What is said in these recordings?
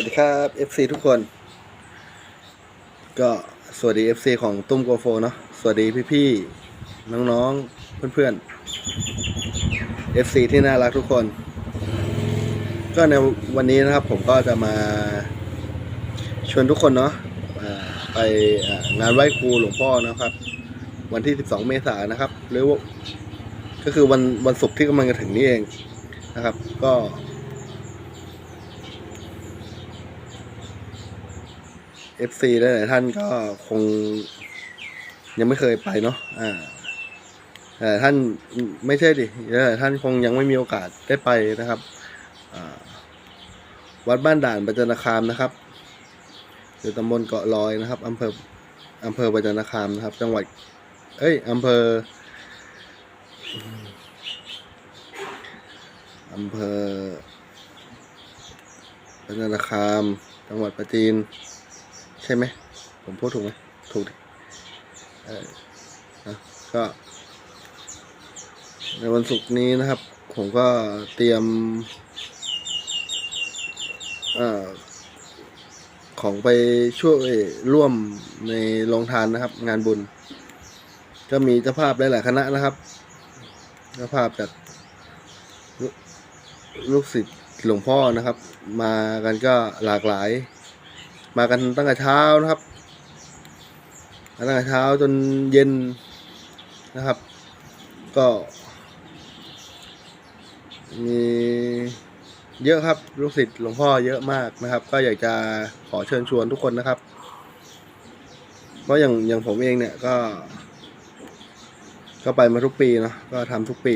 วัสดีครับ FC ทุกคน ก็สวัสดี FC ของตุ้มโกโฟเนาะสวัสดีพี่ๆน้องๆเพื่อนๆ FC ที่น่ารักทุกคน ก็ในวันนี้นะครับผมก็จะมาชวนทุกคนเนาะไปงานไหว้ครูหลวงพ่อนะครับ วันที่ 12 เมษายนนะครับหรือว่าก็คือวันวันศุกร์ที่กำลังจะถึงนี้เองนะครับ ก็ FC หลายๆท่านก็คงยังไม่เคยไปเนาะอ่าแต่ท่านไม่ใช่ดิหลายๆท่านคงยังไม่มีโอกาสได้ไปนะครับวัดบ้านด่านปัจจนคามนะครับอยู่ตำบลเกาะลอยนะครับอำเภออำเภอปัจจนคามนะครับ จังหวัด เอ้ยอำเภออำเภอปัจจนคาม จังหวัดประจีน ใช่ไหม ผมพูดถูกไหมถูกเออนะก็ ในวันศุกร์นี้นะครับ ผมก็เตรียมอของไปช่วยร่วมในโรงทานนะครับ งานบุญ ก็มีเจ้าภาพหลายๆคณะนะครับเจ้าภาพจากลกลูกศิษย์หลวงพ่อนะครับ มากันก็หลากหลาย มากันตั้งแต่เช้านะครับตั้งแต่เช้าจนเย็นนะครับ ก็ มีเยอะครับลูกศิษย์หลวงพ่อเยอะมากนะครับ ก็อยากจะขอเชิญชวนทุกคนนะครับ เพราะอย่างอย่างผมเองเนี่ยก็ ก็ไปมาทุกปีเนาะก็ทำทุกปี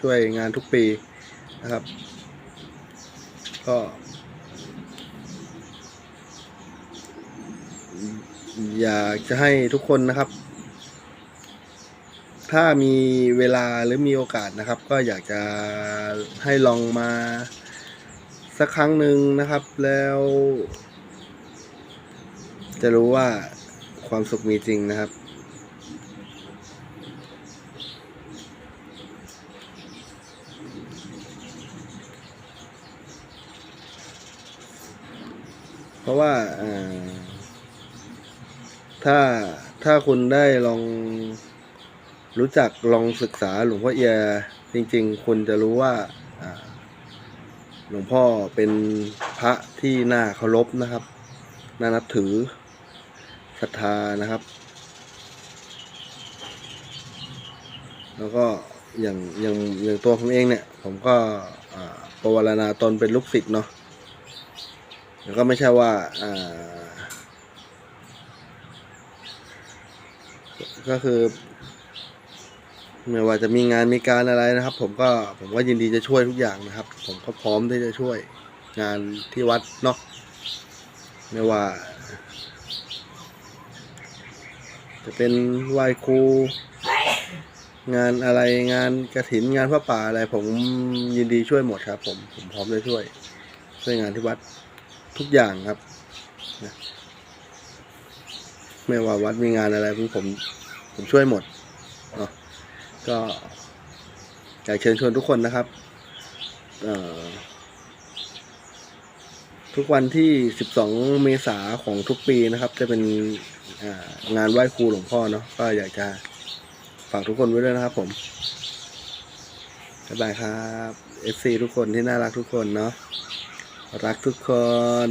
ช่วยงานทุกปีนะครับ ก็ อยากจะให้ทุกคนนะครับ ถ้ามีเวลาหรือมีโอกาสนะครับ ก็อยากจะให้ลองมาสักครั้งหนึ่งนะครับ แล้ว จะรู้ว่าความสุขมีจริงนะครับเพราะว่าอ่า ถ้าถ้าคุณได้ลองรู้จักลองศึกษาหลวงพ่อเอียจริง ๆ คุณจะรู้ว่าหลวงพ่อเป็นพระที่น่าเคารพนะครับ น่านับถือศรัทธานะครับ แล้วก็อย่างอย่างอย่างตัวผมเองเนี่ย ผมก็อ่าปวารณาตนเป็นลูกศิษย์เนาะแล้วก็ไม่ใช่ว่าอ่า ก็คือไม่ว่าจะมีงานมีการอะไรนะครับ ผมก็ผมก็ยินดีจะช่วยทุกอย่างนะครับ ผมก็พร้อมที่จะช่วยงานที่วัดเนาะไม่ว่า จะเป็นไหว้ครูงานอะไรงานกระถินงานพระป่าอะไร ผมยินดีช่วยหมดครับ ผมผมพร้อมจะช่วย ช่วยงานที่วัดทุกอย่างครับนะ ไม่ว่าวัดมีงานอะไรผมผม ผมช่วยหมดเนาะก็อยากเชิญชวนทุกคนนะครับทุกวันที่ 12 เมษาของทุกปีนะครับ จะเป็นงานไหว้ครูหลวงพ่อเนาะก็อยากจะฝากทุกคนไว้ด้วยนะครับผมบ๊ายบายครับ FC ทุกคนที่น่ารักทุกคนเนาะรักทุกคน